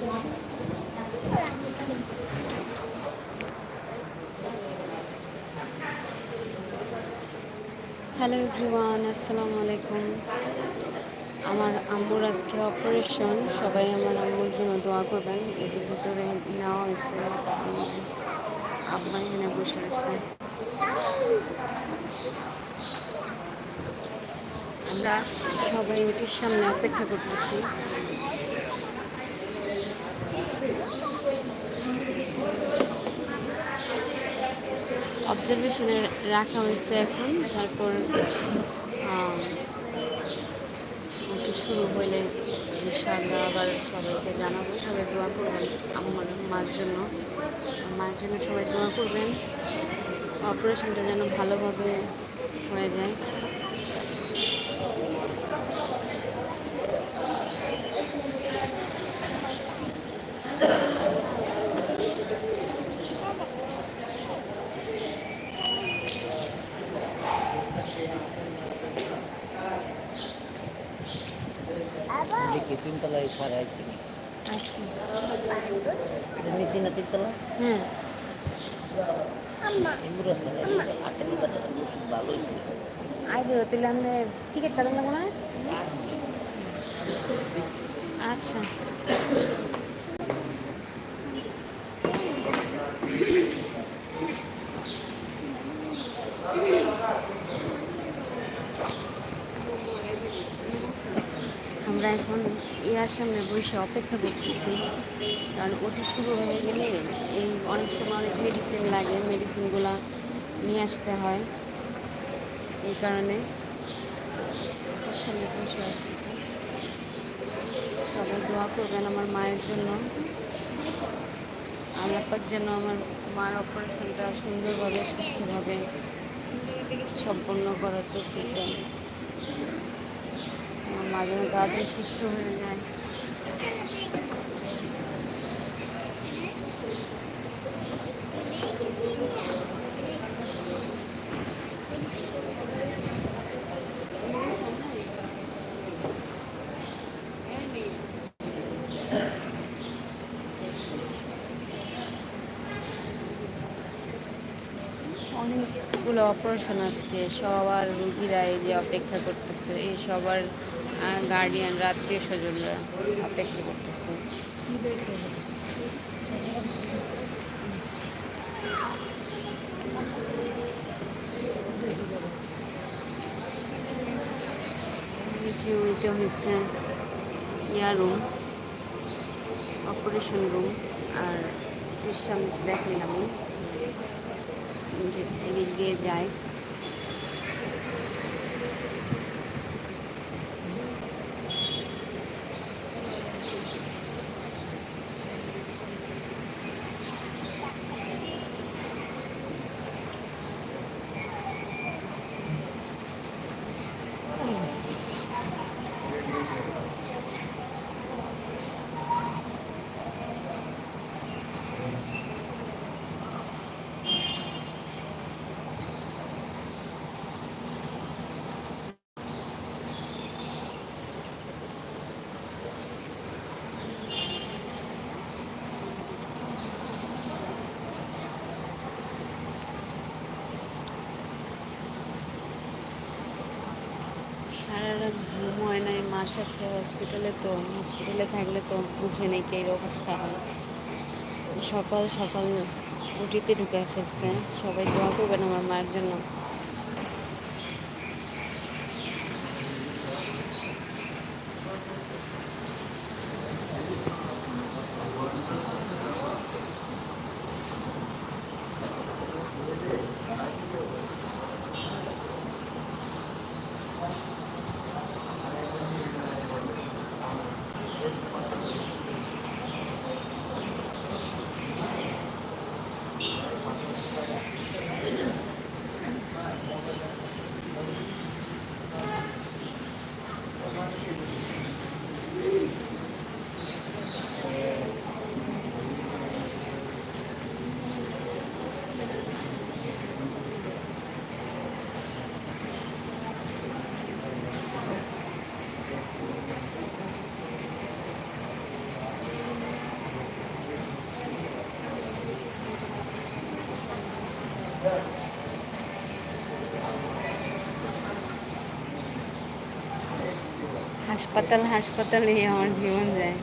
Hello everyone আসসালামু আলাইকুম আমার আম্মুর আজকে অপারেশন সবাই আমার আম্মুর জন্য দোয়া করবেন। এটির ভিতরে নেওয়া হয়েছে আব্বা এখানে বসে রয়েছে। আমরা সবাই ওটির সামনে অপেক্ষা করতেছি। অবজারভেশনে রাখা হয়েছে এখন। তারপর শুরু হলে ইনশাআল্লাহ আবার সবাইকে জানাব। সবাই দোয়া করবেন আমার মার জন্য। মার জন্য সবাই দোয়া করবেন। অপারেশনটা যেন ভালোভাবে হয়ে যায়। দেখি তিনতলায় সারে আইসি আচ্ছা। নিচে না তিনতলা? হ্যাঁ। এমবুরা সারে আটটা বাজার ওষুধ ভালো হয়েছে আইবো তাহলে আমরা টিকিট কাটান লাগবো না? আচ্ছা। আমরা এখন ইয়ার সামনে বসে অপেক্ষা করতেছি। কারণ ওটি শুরু হয়ে গেলে এই অনেক সময় অনেক মেডিসিন লাগে মেডিসিনগুলো নিয়ে আসতে হয়। এই কারণে সামনে বসে আছি সবাই দোয়া করবেন আমার মায়ের জন্য। আল্লাপাক যেন আমার মার অপারেশনটা সুন্দরভাবে, সুস্থভাবে সম্পন্ন করার তো আমার মা যেন তাড়াতাড়ি সুস্থ হয়ে যায়। অনেকগুলো অপারেশন আজকে, সবার রুগীরা এই যে অপেক্ষা করতেছে, এই সবার গার্ডিয়ান আত্মীয় স্বজনরা অপেক্ষা করতেছে। ওইটা হয়েছে ইয়া রুম অপারেশন রুম আর সামনে দেখেন আমি এদিক দিয়ে যায় সারা রাত ঘুম হয় নাই মার সাথে হসপিটালে তো হসপিটালে থাকলে তো বুঝে নেই কি অবস্থা হয়। সকাল সকাল উটিতে ঢুকে ফেলছে। সবাই দোয়া করবেন আমার মায়ের জন্য। হাসপাতাল হাসপাতালেই আমার জীবন যায়